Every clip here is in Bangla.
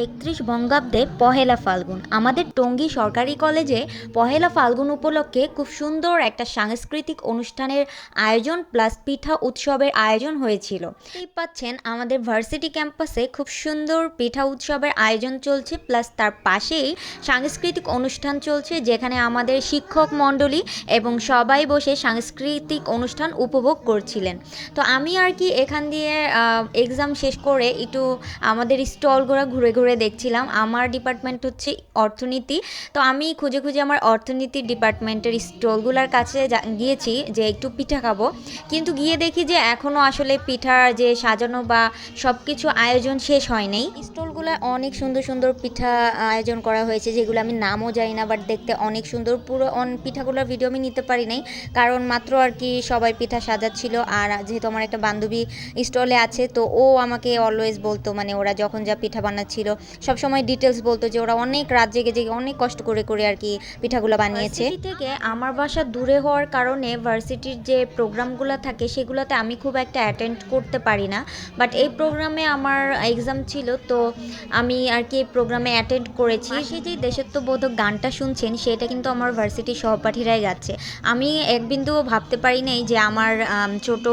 একত্রিশ বঙ্গাব্দে পহেলা ফাল্গুন। আমাদের টঙ্গী সরকারি কলেজে পহেলা ফাল্গুন উপলক্ষে খুব সুন্দর একটা সাংস্কৃতিক অনুষ্ঠানের আয়োজন প্লাস পিঠা উৎসবের আয়োজন হয়েছিল। পাচ্ছেন আমাদের ভার্সিটি ক্যাম্পাসে খুব সুন্দর পিঠা উৎসবের আয়োজন চলছে প্লাস তার পাশেই সাংস্কৃতিক অনুষ্ঠান চলছে যেখানে আমাদের শিক্ষক মণ্ডলী এবং সবাই বসে সাংস্কৃতিক অনুষ্ঠান উপভোগ করছিলেন। তো আমি আর কি এখান দিয়ে এক্সাম শেষ করে একটু আমাদের স্টলগুলো ঘুরে ঘুরে দেখছিলাম। আমার ডিপার্টমেন্ট হচ্ছে অর্থনীতি। তো আমি খুঁজে খুঁজে আমার অর্থনীতি ডিপার্টমেন্টের স্টলগুলোর কাছে গিয়েছি যে একটু পিঠা খাব। কিন্তু গিয়ে দেখি যে এখনও আসলে পিঠার যে সাজানো বা সব কিছু আয়োজন শেষ হয়নি। স্টলগুলো অনেক সুন্দর সুন্দর পিঠা আয়োজন করা হয়েছে, যেগুলো আমি নামও জানি না বাট দেখতে অনেক সুন্দর। পুরো অন, পিঠাগুলোর ভিডিও আমি নিতে পারি নাই। কারণ মাত্র আর কি সবাই পিঠা সাজাচ্ছিল, আর যেহেতু আমার একটা বান্ধবী স্টলে আছে, তো ও আমাকে অলওয়েজ বলতো মানে ওরা যখন যা পিঠা বানাচ্ছিল সবসময় ডিটেলস বলতো যে ওরা অনেক রাত জেগে জেগে অনেক কষ্ট করে করে আর কি পিঠাগুলো বানিয়েছে। থেকে আমার বাসা দূরে হওয়ার কারণে ভার্সিটির যে প্রোগ্রামগুলো থাকে সেগুলোতে আমি খুব একটা অ্যাটেন্ড করতে পারি না। বাট এই প্রোগ্রামে আমার এক্সাম ছিল তো আমি আর কি এই প্রোগ্রামে অ্যাটেন্ড করেছি। সেই যে দেশত্ববোধক গানটা শুনছেন সেটা কিন্তু আমার ভার্সিটির সহপাঠীরাই গাচ্ছে। আমি এক বিন্দুও ভাবতে পারি নাই যে আমার আম, ছোট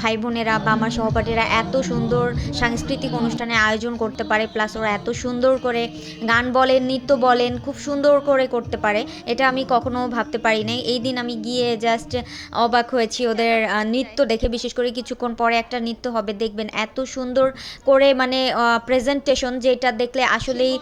ভাই বোনেরা বা আমার সহপাঠীরা এত সুন্দর সাংস্কৃতিক অনুষ্ঠানে আয়োজন করতে পারে প্লাস ওরা এত সুন্দর করে গান বলেন, নৃত্য বলেন, খুব সুন্দর করে করতে পারে। এটা আমি কখনো ভাবতে পারি নাই। এই দিন আমি গিয়ে জাস্ট অবাক হয়েছি ওদের নৃত্য দেখে। বিশেষ করে কিছুক্ষণ পরে একটা নৃত্য হবে, দেখবেন এত সুন্দর করে মানে প্রেজেন্টেশন যেটা দেখলে আসলেই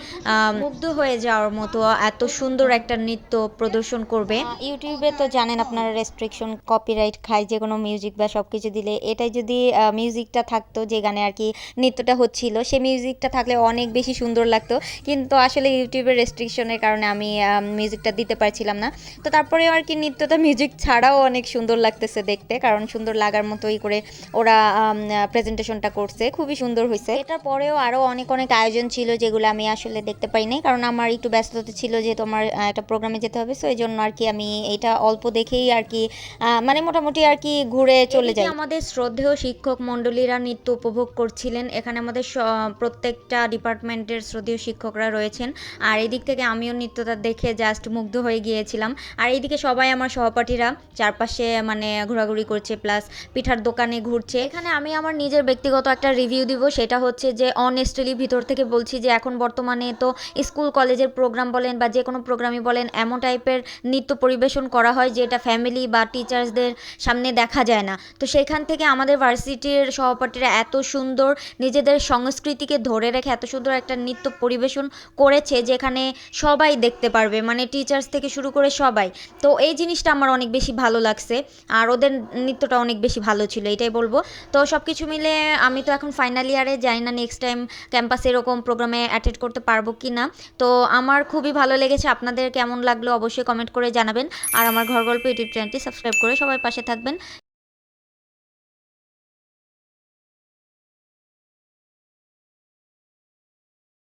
মুগ্ধ হয়ে যাওয়ার মতো, এত সুন্দর একটা নৃত্য প্রদর্শন করবে। ইউটিউবে তো জানেন আপনারা রেস্ট্রিকশন কপিরাইট খায় যে কোনো মিউজিক বা সব কিছু দিলে। এটাই যদি মিউজিকটা থাকতো যে গানে আর কি নৃত্যটা হচ্ছিল সেই মিউজিকটা থাকলে অনেক বেশি সুন্দর লাগতো। কিন্তু আসলে ইউটিউবের রেস্ট্রিকশনের কারণে আমি মিউজিকটা দিতে পারছিলাম না। তো তারপরে আর কি নৃত্যটা মিউজিক ছাড়াও অনেক সুন্দর লাগতেছে দেখতে। কারণ সুন্দর লাগার মতোই করে ওরা প্রেজেন্টেশনটা করছে। খুবই সুন্দর হয়েছে এটার পরেও আরও অনেক অনেক আয়োজন ছিল যেগুলো আমি আসলে দেখতে পাইনি কারণ আমার একটু ব্যস্ততা ছিল যে তোমার একটা প্রোগ্রামে যেতে হবে। সো এই জন্য আর কি আমি এটা অল্প দেখেই আর কি মানে মোটামুটি আর কি ঘুরে চলে যাই। আমাদের শ্রদ্ধেয় শিক্ষক মণ্ডলীরা নৃত্য উপভোগ করছিলেন। এখানে আমাদের প্রত্যেকটা প্রত্যেকটা ডিপার্টমেন্টের শ্রদ্ধেয় শিক্ষকরা রয়েছেন। আর এই দিক থেকে আমিও নৃত্যটা দেখে জাস্ট মুগ্ধ হয়ে গিয়েছিলাম। আর এইদিকে সবাই আমার সহপাঠীরা চারপাশে মানে ঘোরাঘুরি করছে প্লাস পিঠার দোকানে ঘুরছে। এখানে আমি আমার নিজের ব্যক্তিগত একটা রিভিউ দিব, সেটা হচ্ছে যে অনেস্টলি ভিতর থেকে বলছি যে এখন বর্তমানে তো স্কুল কলেজের প্রোগ্রাম বলেন বা যে কোনো প্রোগ্রামই বলেন, এমন টাইপের নৃত্য পরিবেশন করা হয় যেটা ফ্যামিলি বা টিচার্সদের সামনে দেখা যায় না। তো সেখান থেকে আমাদের ভার্সিটির সহপাঠীরা এত সুন্দর নিজেদের সংস্কৃতিকে ধরে রেখে, এত সুন্দর একটা নৃত্য পরিবেশন করেছে যেখানে সবাই দেখতে পারবে মানে টিচার্স থেকে শুরু করে সবাই। তো এই জিনিসটা আমার অনেক বেশি ভালো লাগছে, আর ওদের নৃত্যটা অনেক বেশি ভালো ছিল, এটাই বলব। তো সব কিছু মিলে আমি তো এখন ফাইনাল ইয়ারে যাই না নেক্সট টাইম ক্যাম্পাসে এরকম প্রোগ্রামে অ্যাটেন্ড করতে পারব কি না তো আমার খুবই ভালো লেগেছে, আপনাদের কেমন লাগল অবশ্যই কমেন্ট করে জানাবেন। আর আমার ঘর গল্প ইউটিউব চ্যানেলটি সাবস্ক্রাইব করে সবাই পাশে থাকবেন।